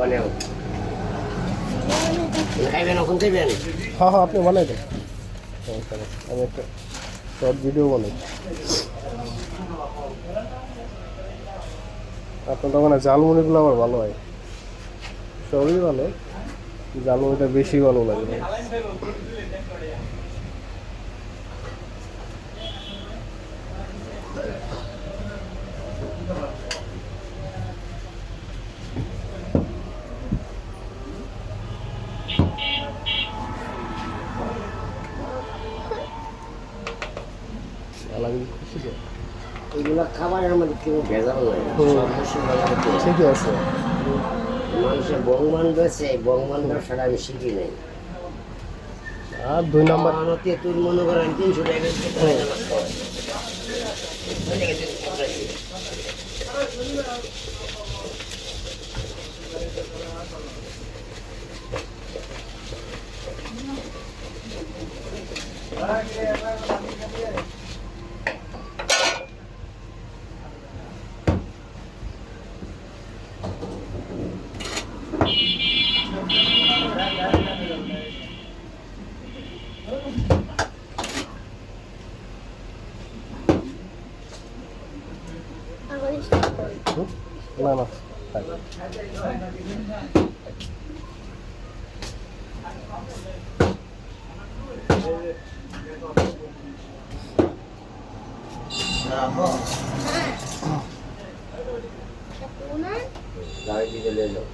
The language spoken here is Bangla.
বানাও হ্যাঁ হ্যাঁ আপনি বানাই দেন। আমি একটা শর্ট ভিডিও বানাই। আপনার দোকানে জালমুড়িগুলো আবার ভালো হয়। সবই ভালো জালমুড়িটা বেশি ভালো লাগে। আলাদা খুশি তো এগুলো খাবারের মধ্যে কেউ ভেজাল নাই ঠিকই আছে মানুষের বংমান বেছে বংমান ব্যবসাটা আমি শিখি নাই। আর দুই নাম্বার আমার তেঁতুল মনে করেন তিনশো টাকা কেজি না না। গাড়ি দিতে লে যাও।